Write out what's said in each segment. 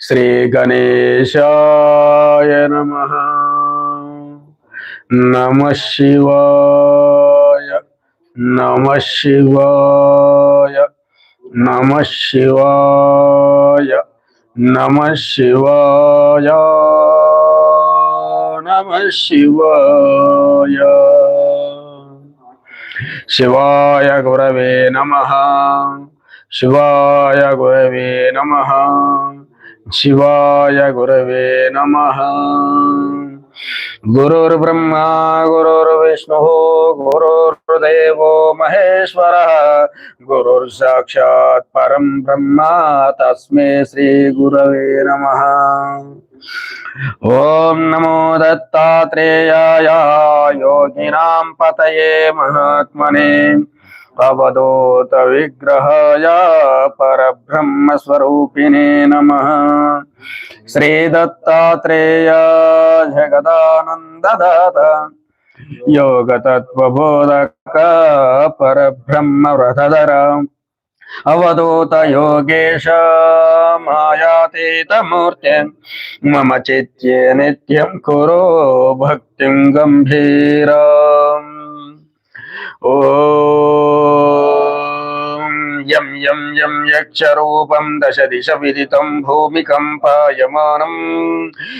శ్రీ గణేశాయ నమ నమ శివాయ నమ శివాయ నమ శివాయ నమ శివాయ నమ శివాయ शिवाय। गुरवे नमः। शिवाय गुरवे नमः। शिवाय गुरवे नमः। गुरुर्ब्रह्मा गुरुर्विष्णुः गुरुर् गुरुर्देवो महेश्वरः। गुरुर्साक्षात् ब्रह्म ब्रह्मा श्री गुरव नम। ॐ नमो दत्तात्रेयाय योगिना पतए महात्मने। अवधूत विग्रहाय परब्रह्मस्वरूपिणे नमः। श्रीदत्तात्रेय जगदानन्ददाता। జగదానందదాత యోగతత్వబోధక పరబ్రహ్మ వ్రతధర అవధూత యోగేశ మాయాతీతమూర్తి మమ చిత్యే నిత్యం కురో భక్తిం గంభీరం ఓం యం యం యం యక్షరూపం దశ దిశ విదితం భూమికంపాయమానం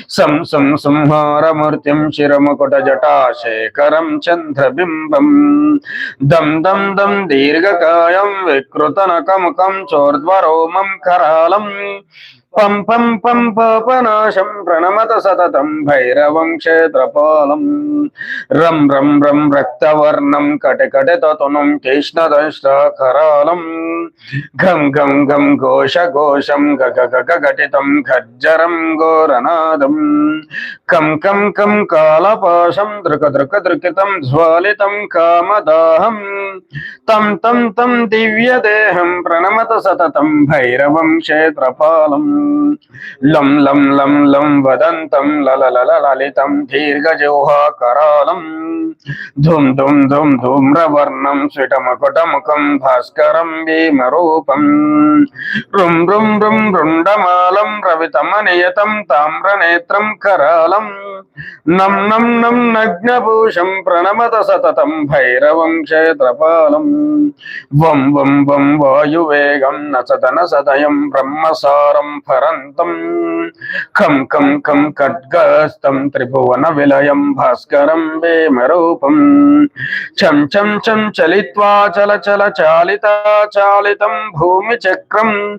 సం సం సంహారమూర్తిం శిరముకుట జటాశేఖరం చంద్రబింబం దం దం దం దీర్ఘకాయం వికృతనకముఖం చోర్ధ్వరోమం కరాళం పం పం పం పాపనాశం ప్రణమత సతతం భైరవం క్షేత్రపాలం. రం రం రం రక్తవర్ణం కటకట తతునం కృష్ణదష్టాకరాళం ఘం ఘం ఘం ఘోష ఘోషం గగగటితం ఖర్జరం ఘోరనాదం. కం కం కం కాళపాశం దృక దృక దృకితం జ్వాలితం కామదాహం. తం తం తం దివ్యదేహం ప్రణమత సతతం భైరవం క్షేత్రపాలం. లం లం లం లం వదంతం లలలలలితం దీర్ఘజౌహాకరాళం ధుం ధుం ధుం ధూమ్రవర్ణం స్ఫుటమకుటముఖం భాస్కరం భీమరూపం రుం రుం రుం రుండమాలం రవితమనియతం తామ్రనేత్రం కరాళం నం నం నం నగ్నభూషం ప్రణమత సతతం భైరవం క్షేత్రపాలం వం వం వం వాయువేగం నచదన సదయం బ్రహ్మసారం ఫ परन्तम्। खं खं खं, खड्गस्तं त्रिभुवनविलयं भास्करं वेमरूपं छं छं छं, चलित्वा चल चल, चालिता, चालितं भूमिचक्रं।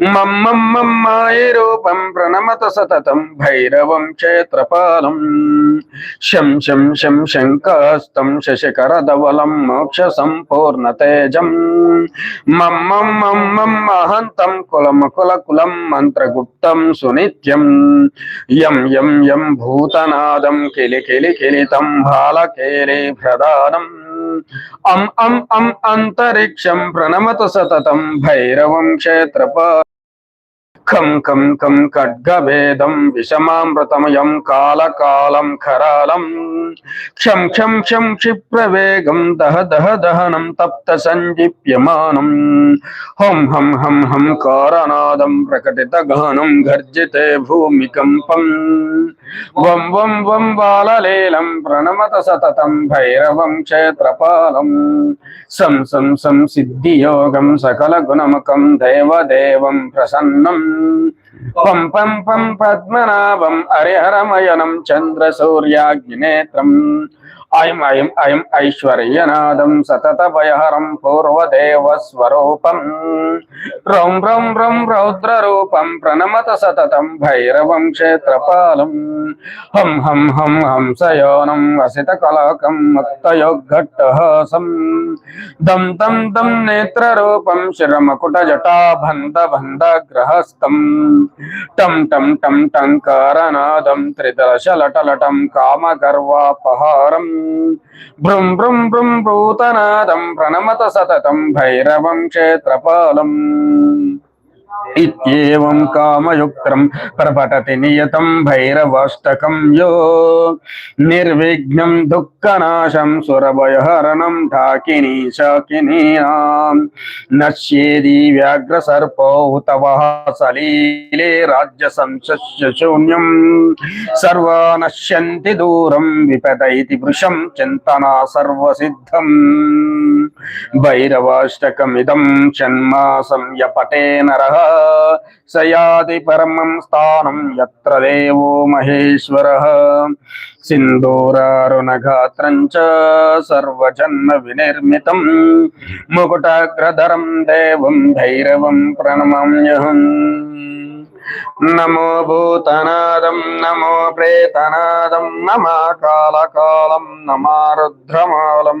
मं मं मं, मायिरूपं प्रणमत सततं भैरवं क्षेत्रपालम्। शं शं शं शङ्कस्तं शशिकरधवलं मोक्षसम्पूर्णतेजं मं मं मं मं, महन्तं कुलमकुलकुलं मन्त्र तत्र गुप्तं यम यम यम भूतनादम भूतनादं केले केले केलितं भालकेले प्रदानम् अम अम अम अंतरिक्षम अं, अं, प्रणमत सततम भैरवम क्षेत्रप ఖం ఖం ఖం ఖడ్గభేదం విషమామృతమయం కాలకాలం ఖరాళం క్షం క్షం క్షం క్షిప్రవేగం దహ దహ దహనం తప్త సంజీప్యమానం. హం హం హం హం కారనాదం ప్రకటిత గానం గర్జితే భూమికంపం వం వం వం బాలలీలం ప్రణమత సతతం భైరవం క్షేత్రపాలం. సం సం సం సిద్ధియోగం సకల గుణముఖం దేవదేవం ప్రసన్నం. పం పం పం పద్మనాభం హరిహరమయనం చంద్ర సూర్యాగ్నినేత్రం అయం అయం అయం ఐశ్వర్యనాదం సతత భయహరం పూర్వదేవస్వరూపం రౌం రౌం రౌం రౌద్రరూపం ప్రణమత సతతం భైరవం క్షేత్రపాలం. హం హం హం హంసయోనం వసిత కలకం ముక్తయోగ్గట్టహాసం. దం దం దం నేత్రరూపం శిరమకుట జటాబంధ బంధగ్రహస్థం టం టం టం టంకారనాదం త్రిదశలటలటం కామగర్వాపహారం. భృం భృం భృం భూతనాదం ప్రణమత సతతం భైరవం క్షేత్రపాలం. ఇత్యేవం కామయుక్తం ప్రపటతి నియతం భైరవాష్టకం యో నిర్విఘ్నం దుఃఖనాశం సురభయహరణం ఢాకినీ శాకినీనాం నశ్యేది వ్యాఘ్ర సర్పో హుతవ సలీలే రాజ్య సంశస్య శూన్యం సర్వా నశ్యంతి దూరం విపద ఇది వృషం చింతనా సర్వసిద్ధం భైరవాష్టకమిదం షణ్మాసం యపటే నరః సయాతి పరమం స్థానం ఎత్ర దేవో మహేశ్వర. సింధూరారుణగాత్రం చ సర్వజన్మ వినిర్మితం. ముకుటాగ్రధరం దేవం భైరవం ప్రణమామ్యహం నమో భూతనాదం నమో ప్రేతనాదం నమా కాళకాలం నమా రుద్రమాలం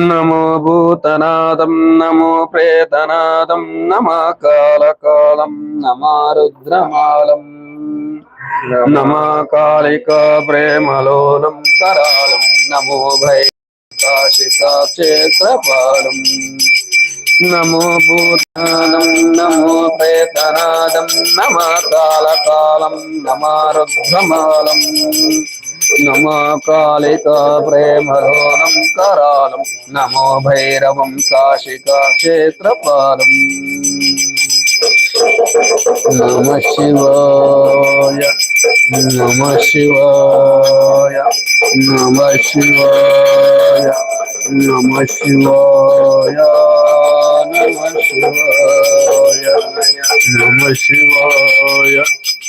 నమో భూతనాథం నమో ప్రేతనాథం నమా కాలకాలం నమా రుద్రమాలం నమా కాళికా ప్రేమలోలం కరాలం నమో భై కాశికాక్షేత్రపాలం నమో భూతానం నమో ప్రేతనాదం నమ కాళకాలం నమా రుద్రమాలం. నమో కాళికా ప్రేమలోనం కరాలం నమో భైరవం కాశికా క్షేత్రపాలం నమ శివాయ నమ శివాయ నమ శివాయ నమ శివాయ నమ శివాయ నమ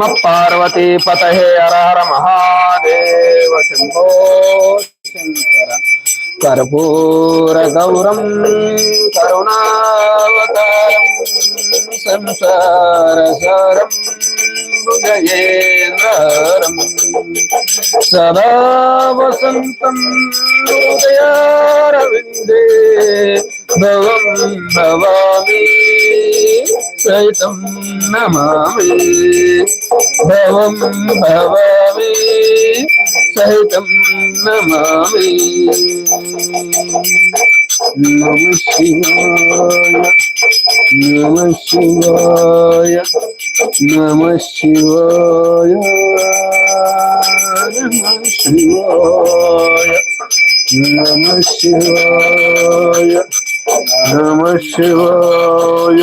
నమ పార్వతీ పతహే హర హర మహాదేవ శంభో శంకర కర్పూర గౌరం కరుణావతారం సంసార సారం భుజయేంద్రం సదా వసంతం హృదయారవిందే భవం భవామి సైతం నమామి భవం భవామి సహితం నమామి నమ శివాయ నమ శివాయ నమ శివాయ నమ శివాయ నమ శివాయ నమ శివాయ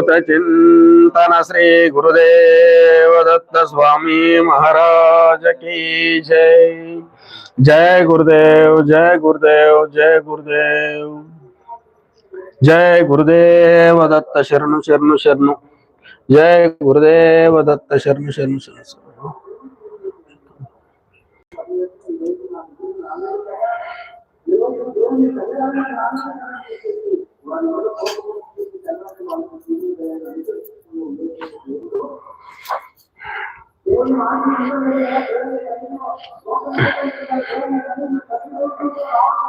चिंतन श्री गुरुदेव दत्त स्वामी महाराज की जय। जय गुरुदेव जय गुरुदेव जय गुरुदेव। जय गुरुदेव दत्त शरण शरण शरण। जय गुरुदेव दत्त शरण शरण शरण। Thank you. Thank you.